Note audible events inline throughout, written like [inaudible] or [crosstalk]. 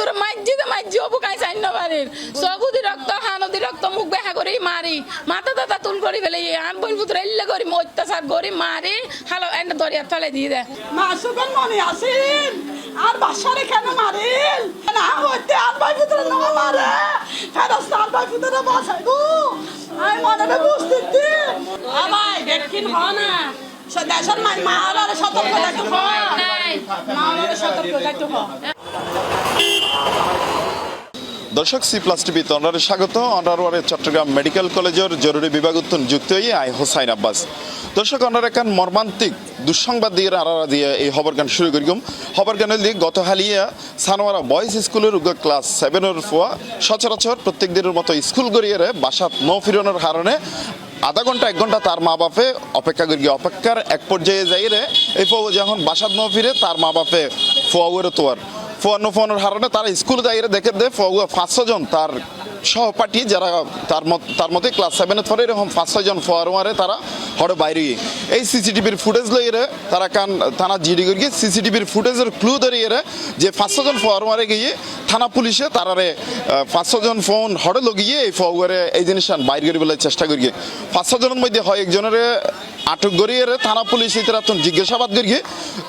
তোর মাইজি দে মাইজি অবু কাই চাই নবারের সগুদি রক্ত হানদি রক্ত মুখ বেহা করি মারি। মাথা দাদা তুল করি ফেলে আন বইন পুত্র এল্লে করি অত্যাচার করি মারি। হালো এন্ড দরিয়া তলে দিয়ে দেয় মাসুকের মনে আসেন। আর বাসারে কেন মারেন? না হইতে আর ভাই পুত্র না মারে। ফেরস্তা আর ভাই পুত্র বাসাই গো আমি মনে বুঝতে আমায় দেখিন হ না। দেশের মাই মা আর সতর্ক থাকতে হয় মা আর সতর্ক থাকতে হয় দর্শক সি প্লাস টিভি তন্ডারে স্বাগত। অন্ডারওয়ারে চট্টগ্রাম মেডিকেল কলেজের জরুরি বিভাগ উত্তন যুক্ত হয়ে আই হোসাইন আব্বাস। দর্শক অন্ডার একান মর্মান্তিক দুঃসংবাদ দিয়ে আড়ারা দিয়ে এই খবর গান শুরু করিম খবর গানের দিয়ে গত হালিয়া সানোয়ারা বয়েজ স্কুলের উগ্র ক্লাস সেভেনের ফোয়া সচরাচর প্রত্যেক দিনের মতো স্কুল গড়িয়ে বাসাত ন ফিরনের কারণে আধা ঘণ্টা, এক ঘণ্টা তার মা বাপে অপেক্ষা করি অপেক্ষার এক পর্যায়ে যাই রে এই যখন বাসাত ন ফিরে, তার মা বাপে ফোয়াউরে তোয়ার। ফোয়ানো ফোয়ানোর হারণে তারা স্কুলে যাই দেখে দে পাঁচশো জন তার সহপাঠী যারা তার মত তার মতে ক্লাস সেভেনে পরে এরকম পাঁচ ছয়জন ফোয়ারোয়ারে তারা হরে বাইরে এই সিসিটিভির ফুটেজ লইয়ে তারা কান থানা জিডি করি সিসিটিভির ফুটেজের ক্লু ধরিয়ে যে পাঁচশো জন ফোয়ারোয়ারে গিয়ে থানা পুলিশে তারারে পাঁচশো জন ফোন হরে লগিয়ে এই ফোয়ারে এই জিনিসটা বাইর করি বলে চেষ্টা করি পাঁচশো জনের মধ্যে হয় একজনের আটক করিয়ে থানা পুলিশ তারা জিজ্ঞাসাবাদ করি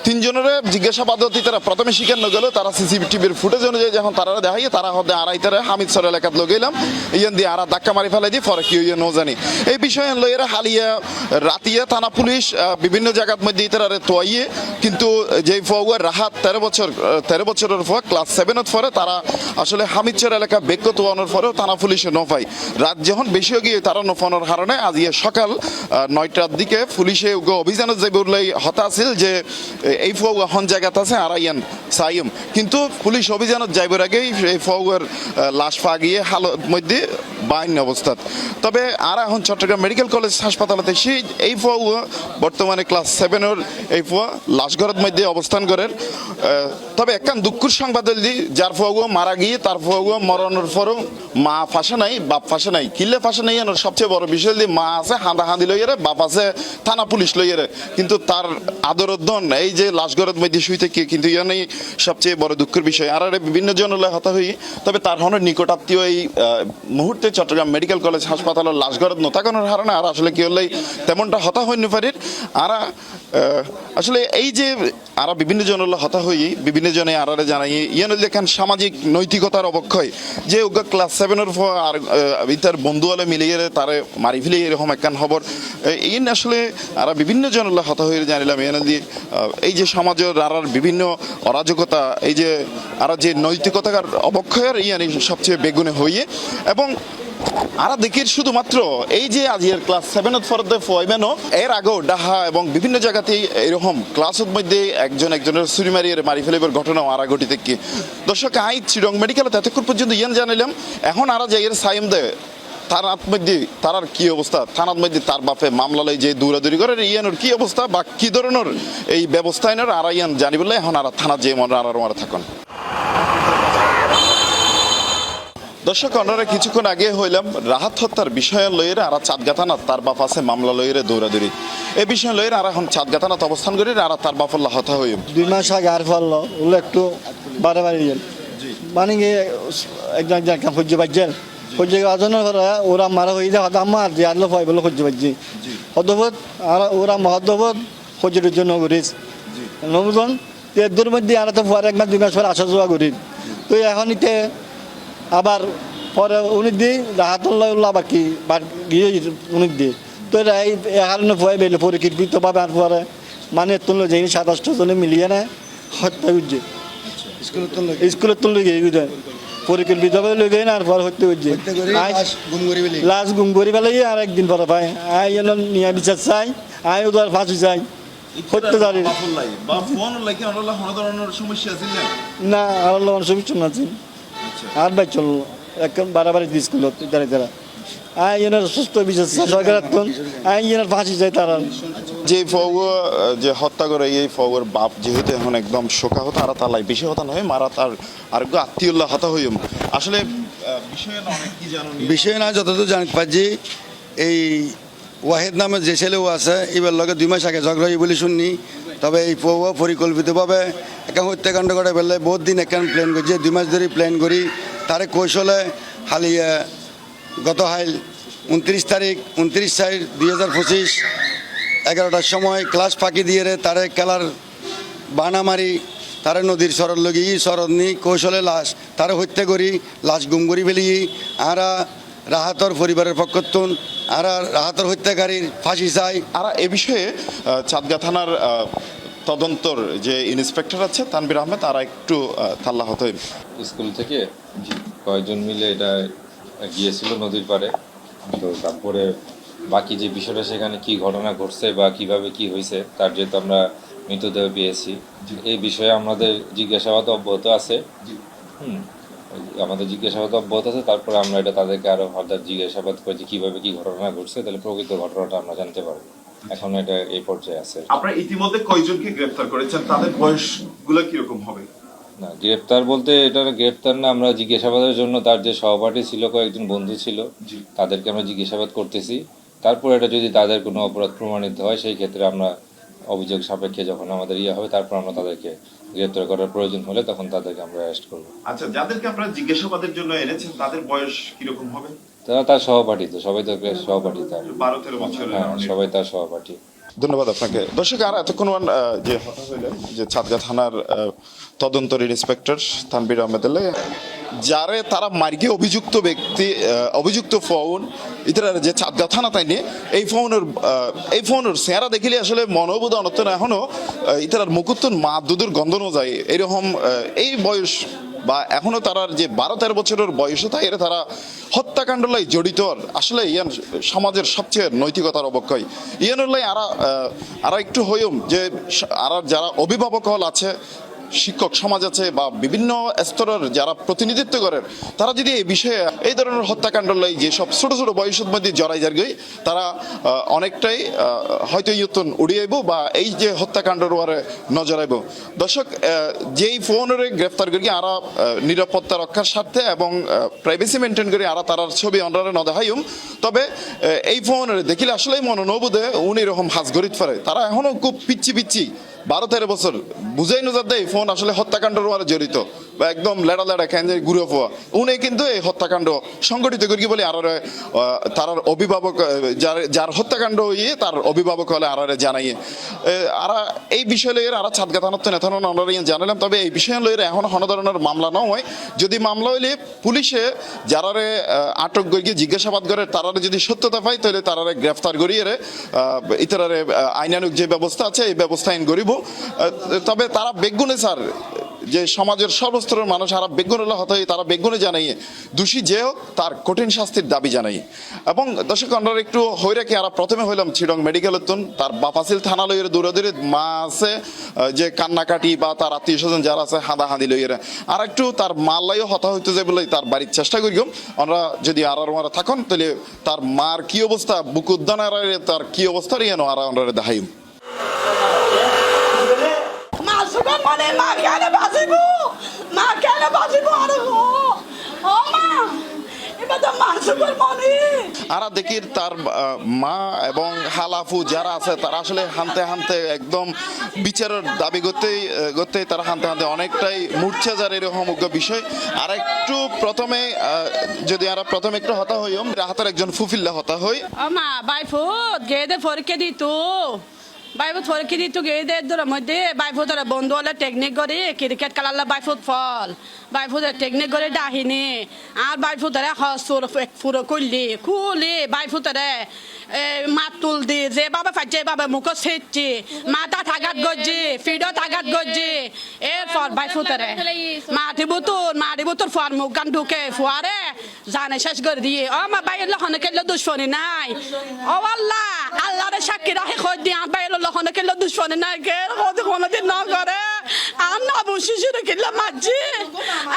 তিনজনের জিজ্ঞাসাবাদ হতে তারা প্রথমে স্বীকার ন গেল, তারা সিসিটিভির ফুটেজ অনুযায়ী যখন তারা দেখাই তারা হতে আড়াইতারে হামিদ সর এলাকাত লগেলাম ইয়ান দিয়ে আর ধাক্কা মারি ফেলাই দিয়ে ফরে কি হইয়া ন জানি। এই বিষয়ে লইয়েরা হালিয়া রাতিয়া থানা পুলিশ বিভিন্ন জায়গার মধ্যে তারা তোয়াইয়ে, কিন্তু যে ফৌয়ার রাহাত তেরো বছর তেরো বছরের ফোয়া ক্লাস সেভেনত পরে তারা আসলে হামিদচর এলাকা বেক্য তোয়ানোর পরেও থানা পুলিশে নফাই রাত যখন বেশি গিয়ে তারা নফানোর কারণে আজ ইয়ে সকাল নয়টার দিকে পুলিশে অভিযানত যে উল্লাই হতা আছিল যে এই ফুয়া হন জায়গাত আছে আর সাইম। কিন্তু পুলিশ অভিযানত যাইবার আগেই এই ফৌয়ার লাশ পা গিয়ে হালত মধ্যে বাইন অবস্থাত। তবে আর এখন চট্টগ্রাম মেডিকেল কলেজ হাসপাতালতে সেই এই ফৌয়া বর্তমানে ক্লাস সেভেনের এই ফোয়া লাশঘরের মধ্যে অবস্থান করেন। তবে একখান দুঃখের সংবাদ হলি যার ফৌয়া মারা গিয়ে তার ফৌয়া মরণের পরও মা ফাঁসে নাই, বাপ ফাঁসে নাই। কিল্লে ফাঁসে নাই এনার সবচেয়ে বড় বিষয় হলি মা আছে, হাঁদা হাঁদি লইয়ারে বাপ আছে, থানা পুলিশ লইয়ারে কিন্তু তার আদরদন এই যে লাশঘরের মধ্যে শুইতে কিন্তু ইয়ানেই সবচেয়ে বড় দুঃখের বিষয়। আর আরে বিভিন্ন জন হলে হতা হই তবে তার হনের নিকটাত্মীয় এই মুহূর্তে চট্টগ্রাম মেডিকেল কলেজ হাসপাতালের লাশঘরের নতাকানোর হারণে আর আসলে কি হলেই তেমনটা হতা হইনি পারির আর আসলে এই যে আরা বিভিন্ন জন হলে হতা হই বিভিন্ন জনে আরারে জানাই ইয়ান লেখান সামাজিক নৈতিকতার অবক্ষয়, যে উগা ক্লাস সেভেনের আর ইতার বন্ধু হলে মিলিয়ে তারে মারি ফেলে এরকম একখান খবর। এই আসলে আরা বিভিন্ন জন হলে হতা হয়ে জানিলাম এনে দিয়ে এই যে সমাজের আরার বিভিন্ন অরাজকতা, এই যে আরা যে নৈতিকতার অবক্ষয়ের ইয়ানি সবচেয়ে বেগুনে হইয়ে, এবং আরা দেখি শুধুমাত্র এই যে আজিয়ের ক্লাস সেভেন ফর দ্য ফয়মেনো এর আগেও ডাহা এবং বিভিন্ন জায়গাতেই এরকম ক্লাসের মধ্যে একজন একজনের ছুরি মারিয়ে মারি ফেলিবার ঘটনাও আরা ঘটিতে কি। দর্শক, আই চিরং মেডিকেলত এতক্ষণ পর্যন্ত ইয়ান জানিলাম এখন আরা যাই এর সাইম দে। তার মধ্যে তার কি অবস্থা? থানার মধ্যে তার বাপে মামলা লই যে দৌড়াদৌড়ি করে ইয়ানোর কি অবস্থা বা কি ধরনের এই ব্যবস্থা এনের? আর ইয়ান জানি বলে এখন আর থানা যে মনে আর মারা থাকুন। দর্শক অন্যরা কিছুক্ষণ আগে হইলাম রাহাত হত্যার বিষয়ে লইয়ের আর চাঁদগা থানাত তার বাপ আছে মামলা লইয়ের দৌড়াদৌড়ি। এই বিষয়ে লইয়ের আর এখন চাঁদগা থানাত অবস্থান করি আর তার বাপল্লা হতা হইম। দুই মাস আগে আর ফেলল ওগুলো একটু বারে বাড়ি গেল মানে একজন একজন একটা সহ্য সহ্য আজনের ওরা মারা হয়ে যায় আমার যে আনলো হয় বলে সহ্য পাচ্ছি। হতবোধ আর ওরা মহদ্দবোধ সহ্যের জন্য করিস নবজন এর মধ্যে আর তো পরে এক মাস দুই মাস পরে আসা যাওয়া করি। তো এখন ইতে আবার পরে উনি দিই হাতল্লা উল্লাহ বাকি গিয়ে উনি দিই তো এই কারণে ভয় পেলে পরিকল্পিতভাবে আর পরে মানে তুললো যে সাতাশটা জনে মিলিয়ে না হত্যা করছে। স্কুলের তুললো গিয়ে পরিকল্পিতভাবে লই আর পরে লাশ গুম করি আর একদিন পরে পাই আই এল নিয়ে বিচার চাই আই ওদের ফাঁসি চাই। জানি না। না? আর লোক সুবিচার না আছি। আর বাই চল একদম বাড়াবাড়ি স্কুল তারা তারা আই এনার সুস্থ বিচার সরকার আই এনার ফাঁসি যায় তারা যে ফৌগ যে হত্যা করে এই ফৌগের বাপ যেহেতু এখন একদম শোকা হতো আর তালাই বেশি হতা নয় মারা তার আর আত্মীয়ল্লাহ হতা হইম আসলে বিষয়ে না যতদূর জানিতে পারছি এই ওয়াহেদ নামে যে ছেলেও আছে, এবার লগে দুই মাস আগে ঝগড়া বলে শুননি। তবে এই প- পরিকল্পিতভাবে একান হত্যাকাণ্ড করে ফেললে বহুত দিন একান প্ল্যান করছে দুই মাস ধরে প্ল্যান করি। তারে কৌশলে হালিয়ে গত হাইল উনত্রিশ তারিখ, উনত্রিশ চার দুই হাজার পঁচিশ এগারোটার সময় ক্লাস ফাঁকি দিয়ে রে তারে খেলার বানা মারি তারে নদীর সরল লগি সরদ নি কৌশলে লাশ তারে হত্যা করি লাশ গুম করি ফেলি আরা রাহাতর পরিবারের পক্ষতুন আরা রাহাতর হত্যাকারীর ফাঁসি চাই। আর এ বিষয়ে চাঁদগা থানার তদন্তর যে ইন্সপেক্টর আছে তানবির আহমেদ আর একটু আহ, তাল্লাহ হতেন। স্কুল থেকে? কয়েকজন মিলে এটা গিয়েছিল নদীর পাড়ে? তো তারপরে বাকি যে বিষয়টা সেখানে কি ঘটনা ঘটছে বা কীভাবে কি হয়েছে তার যেহেতু আমরা মৃতদেহ পেয়েছি এই বিষয়ে আমাদের জিজ্ঞাসাবাদ অব্যাহত আছে। হুম আমাদের জিজ্ঞাসাবাদ অব্যাহত আছে তারপরে আমরা এটা তাদেরকে আরও ফার্দার জিজ্ঞাসাবাদ করে যে কীভাবে কি ঘটনা ঘটছে তাহলে প্রকৃত ঘটনাটা আমরা জানতে পারব। এখন এটা এই পর্যায়ে আছে আপনারা ইতিমধ্যে কয়জনকে গ্রেফতার করেছেন? তাদের বয়সগুলো কীরকম হবে? না গ্রেপ্তার বলতে এটা গ্রেপ্তার না আমরা জিজ্ঞাসাবাদের জন্য তার যে সহপাঠী ছিল কয়েকজন বন্ধু ছিল তাদেরকে আমরা জিজ্ঞাসাবাদ করতেছি। তারপর এটা যদি তাদের কোনো অপরাধ প্রমাণিত হয় সেই ক্ষেত্রে আমরা অভিযোগ সাপেক্ষে যখন আমাদের ইয়ে হবে তারপর আমরা তাদেরকে গ্রেপ্তার করার প্রয়োজন হলে তখন তাদেরকে আমরা অ্যারেস্ট করব। আচ্ছা যাদেরকে আপনারা জিজ্ঞাসাবাদের জন্য এনেছেন তাদের বয়স কীরকম হবে? তারা তার সহপাঠী তো সবাই তো সহপাঠী তার। বারো তেরো বছরের হ্যাঁ সবাই তার সহপাঠী। ধন্যবাদ আপনাকে। দর্শক আর এতক্ষণ যে কথা হইলেন যে ছাদগা থানার তদন্তর ইন্সপেক্টর তানবির আহমেদ যারে তারা মার্গে অভিযুক্ত ব্যক্তি অভিযুক্ত ফোন ইতারা যে চাঁদগা থানা তাই নিয়ে এই ফোনের এই ফোনের চেহারা দেখিলে আসলে মনোবোধ অনতন এখনও আহ, ইতারার মুকুত্তন মা দুধের গন্ধ ন যায়। এরকম এই বয়স বা এখনও তারার যে বারো তেরো বছরের বয়সে তাই এরা তারা হত্যাকাণ্ড লাই জড়িত আসলে ইয়ান সমাজের সবচেয়ে নৈতিকতার অবক্ষয়। ইয়ানের লাই আরা আরা একটু হইম যে আর যারা অভিভাবক হল আছে শিক্ষক সমাজ আছে বা বিভিন্ন স্তরের যারা প্রতিনিধিত্ব করেন তারা যদি এই বিষয়ে এই ধরনের হত্যাকাণ্ড লাই যেসব ছোট ছোট বয়সের মধ্যে জড়াই যার গই তারা অনেকটাই হয়তো ইয়তন উড়িয়াইব বা এই যে হত্যাকাণ্ডের ওয়ারে নজরাইব দর্শক যেই ফোনের গ্রেফতার করি আরা নিরাপত্তা রক্ষার স্বার্থে এবং প্রাইভেসি মেনটেন করে আরা তারার ছবি অন্ডারে নদেহাইম তবে এই ফোনের দেখিলে আসলেই মনে নবুদে উনি এরকম হাজ গরিত পারে। তারা এখনও খুব পিচ্ছি পিচ্ছি বারো তেরো বছর। বুঝাই নজার দেয় ফোন আসলে হত্যাকাণ্ডের ওয়ারে জড়িত। বা একদম লেড়া লেড়া কেন ঘুরে পোয়া উনি কিন্তু এই হত্যাকাণ্ড সংগঠিত করি বলে আর তার অভিভাবক যার যার হত্যাকাণ্ড ইয়ে তার অভিভাবক হলে আর জানাইয়ে। আর, এই বিষয় লইয়ের আর ছাদ তো নেথানো আমরা জানালাম, তবে এই বিষয় লইয়ের এখন কোনো ধরনের মামলা ন হয়। যদি মামলা হইলে পুলিশে যারারে আটক করিয়ে জিজ্ঞাসাবাদ করে তারারে যদি সত্যতা পায়, তাহলে তারারে গ্রেফতার করিয়ে রে ইতারারে আইনানুক যে ব্যবস্থা আছে, এই ব্যবস্থা আইন করিব তবে তারা বেগুনে স্যার যে সমাজের সর্বস্তরের মানুষ আরা বেগুনে হতে হয়, তারা বেগুনে জানাইয়ে দোষী যে হোক, তার কঠিন শাস্তির দাবি জানাই। এবং দর্শক আমরা একটু হইরাকে আরা প্রথমে হইলাম চিডং মেডিকেলের তুন তার বাপাসিল থানা লইয়ের দূরে দূরে মা আছে যে কান্নাকাটি বা তার আত্মীয় স্বজন যারা আছে হাদা হাঁদি লইয়ের। আর একটু তার মাল্লাইও হতা হইতে যায় বলে তার বাড়ির চেষ্টা করিম আমরা যদি আর আর থাকুন, তাহলে তার মার কি অবস্থা বুকুদ্দান তার কি অবস্থা রিয়ানো আর আমরা দেখাইম মা সুগন মনে মা কেন বাঁচিব মা কেন বাঁচিব আর ও ও মা মা আরা দেখি তার মা এবং হালাফু যারা আছে তারা আসলে হানতে হানতে একদম বিচারের দাবি করতেই করতেই তারা হানতে হানতে অনেকটাই মূর্ছা যার এরকম বিষয়। আর একটু প্রথমে যদি আমরা প্রথমে একটু হতা হইম রাহাতের একজন ফুফিল্লা হতা হই আমা বাইফুত গেদে পরীক্ষা দিত। বাইফুত পরীক্ষা দিত গেদে দূরের মধ্যে বাইফুত বন্ধু হলে টেকনিক করে ক্রিকেট খেলালে বাইফুত ফল। বাইফুত টেকনিক করে ডাহিনি, আর বাইফুত হসুর ফুরো করলি খুলি বাইফুত মাত তুল দি, যে বাবা ফাইছে বাবা মুখ সেচ্ছি মাথা থাকাত গজ্জি ফিডত আঘাত গজ্জি, এরপর বাইফুত মাটি বুতুর মাটি বুতুর ফুয়ার মুখ গান ঢুকে ফুয়ারে, জানে শেষ করে দিয়ে, ও মা বাইর লহনে কেলে দুশ্মনী নাই। ও আল্লাহ, আল্লাহরে সাক্ষী রাখে খোঁজ দিয়ে, আর বাইর লহনে কেলে দুশ্মনী নাই কে খোঁজ কোনোদিন না করে। আর না বসি শুরু কিনলে মাঝি,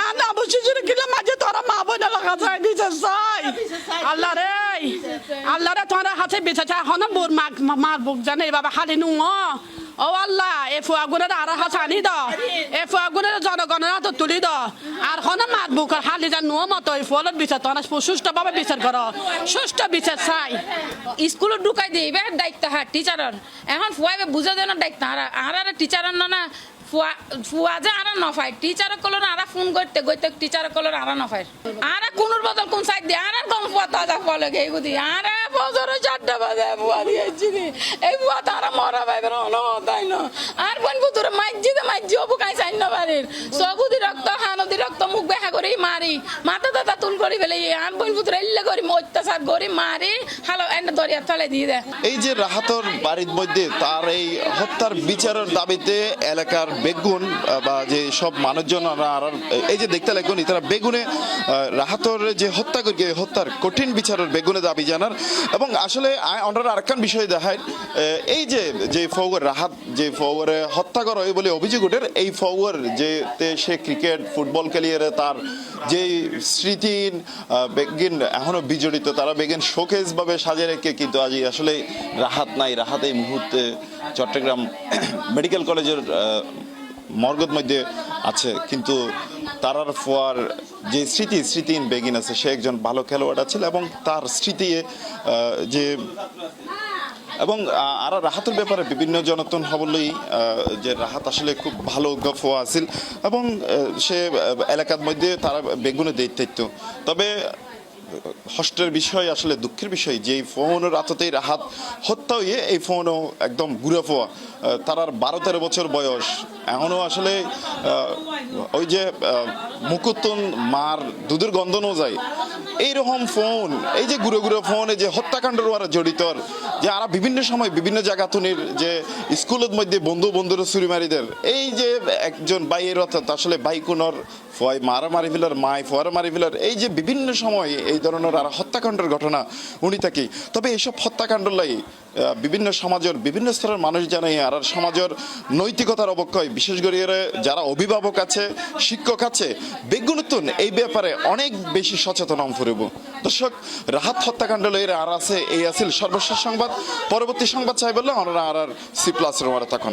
আর না বসি শুরু কিনলে মাঝি, তোরা মা বোনে লাগা যায় দিছে চাই আল্লাহ রে আল্লাহ রে, তোরা হাতে বেঁচে চা হন বোর মার বুক জানে, এভাবে হালি নুঙ। ও আল্লাহ, এ ফুয়াগুনের আর হাস আনি দ। এ ফুয়াগুনের জনগণের হাত তুলি দ। আর হনে মাত বুকের হালি যা নো মতো এই ফলত বিচার তো সুষ্ঠুভাবে বিচার করো সুষ্ঠ বিচার চাই। স্কুলত ঢুকাই এবার দায়িত্ব হ্যাঁ টিচারের এখন ফুয়াইবে বুঝা দেন দায়িত্ব আর আর টিচারের না না ফুয়া ফুয়া যে আর নফাই টিচারের কলর আর ফোন করতে করতে টিচারের কলর আর নফাই। আর কোনোর বদল কোন সাইড দিয়ে আর কম ফুয়া তাজা ফলে গে গুদি আর এই মাথা দাদা তুল এই যে রাহাতর বাড়ির মধ্যে তার এই হত্যার বিচারের দাবিতে এলাকার বেগুন বা যে সব মানুষজন আর আর- এই যে দেখতে লাগুন তারা বেগুনে রাহাতর যে হত্যা করি হত্যার কঠিন বিচারের বেগুনে দাবি জানার এবং আসলে অন্যান্য আরেকখান বিষয় দেখায় এই যে যে ফৌগর রাহাত যে ফৌগরে হত্যা করা বলে অভিযোগ ওঠের এই ফৌগর যে সে ক্রিকেট ফুটবল খেলিয়ে তার যে স্মৃতি বেগিন এখনও বিজড়িত তারা বেগিন শোকেস ভাবে সাজিয়ে রেখে কিন্তু আজ আসলে রাহাত নাই। রাহাত এই মুহূর্তে চট্টগ্রাম [coughs] মেডিকেল কলেজের আহ, মর্গদ মধ্যে আছে। কিন্তু তারার ফোয়ার যে স্মৃতি স্মৃতিহীন বেগিন আছে, সে একজন ভালো খেলোয়াড় ছিল এবং তার স্মৃতি যে এবং আর রাহাতের ব্যাপারে বিভিন্ন জনতন হবলই যে রাহাত আসলে খুব ভালো গফ আছিল এবং সে এলাকার মধ্যে তারা বেগুনে দিত তবে হস্টের বিষয়, আসলে দুঃখের বিষয় যে ফোনের রাততেই রাহাত হত্যা হয়ে এই ফোনও একদম ঘুরে ফোয়া। তার বারো তেরো বছর বয়স। এখনও আসলে ওই যে মুকুতন মার দুধের গন্ধনও যায়। এইরকম ফোন, এই যে ঘুরে ঘুরে ফোন, এই যে হত্যাকাণ্ডের ওরা জড়িত। যে আর বিভিন্ন সময় বিভিন্ন জায়গা তুনির যে স্কুলের মধ্যে বন্ধু বন্ধুর চুরি মারিদের এই যে একজন বাইয়ের অর্থাৎ আসলে বাইকুনর ফয় মারা মারি ফেলার মাই ফোয়ারা মারি ফেলার, এই যে বিভিন্ন সময় এই ধরনের আর হত্যাকাণ্ডের ঘটনা, উনি থাকি তবে এইসব হত্যাকাণ্ড লাই বিভিন্ন সমাজের, বিভিন্ন স্তরের মানুষ জানে আর সমাজের নৈতিকতার অবক্ষয়, বিশেষ করে যারা অভিভাবক আছে, শিক্ষক আছে, বেগুনতুন, এই ব্যাপারে অনেক বেশি সচেতন ফুরিব। দর্শক, রাহাত হত্যাকাণ্ড লইয়ের আর আছে, এই আছিল সর্বশেষ সংবাদ। পরবর্তী সংবাদ চাই বললে আমরা আর আর সি প্লাস রোমারা তখন